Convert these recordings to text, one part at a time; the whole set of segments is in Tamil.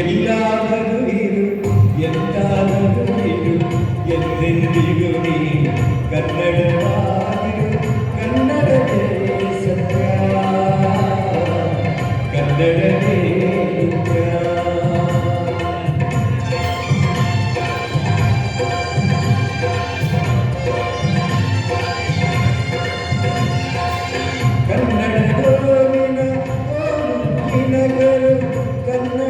எல்லாவது நீரு எந்தாவது நீரு எத்தெந்திகு நீ கன்னடவாதிரு கன்னட தேசத்தா கன்னட தேசத்தா ಕನ್ನಡ ಗೋವಿನ ಓಂ ನಗರ Gunner.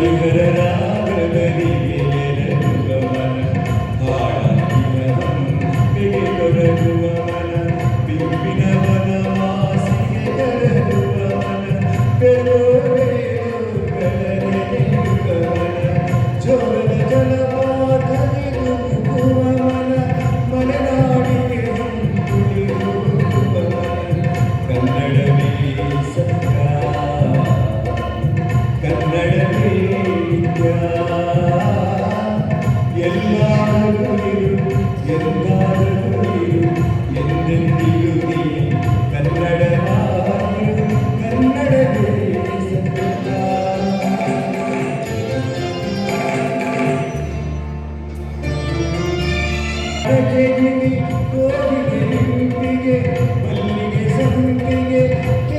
Hare Krishna. it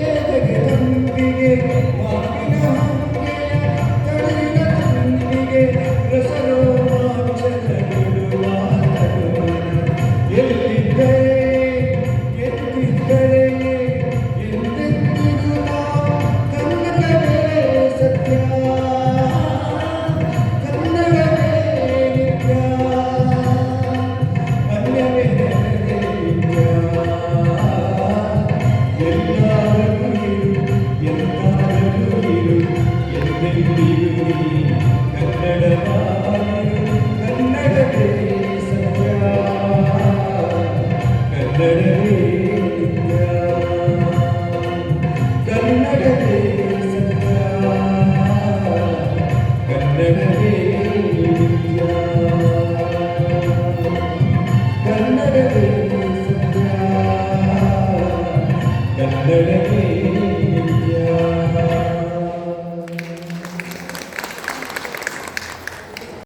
Ele é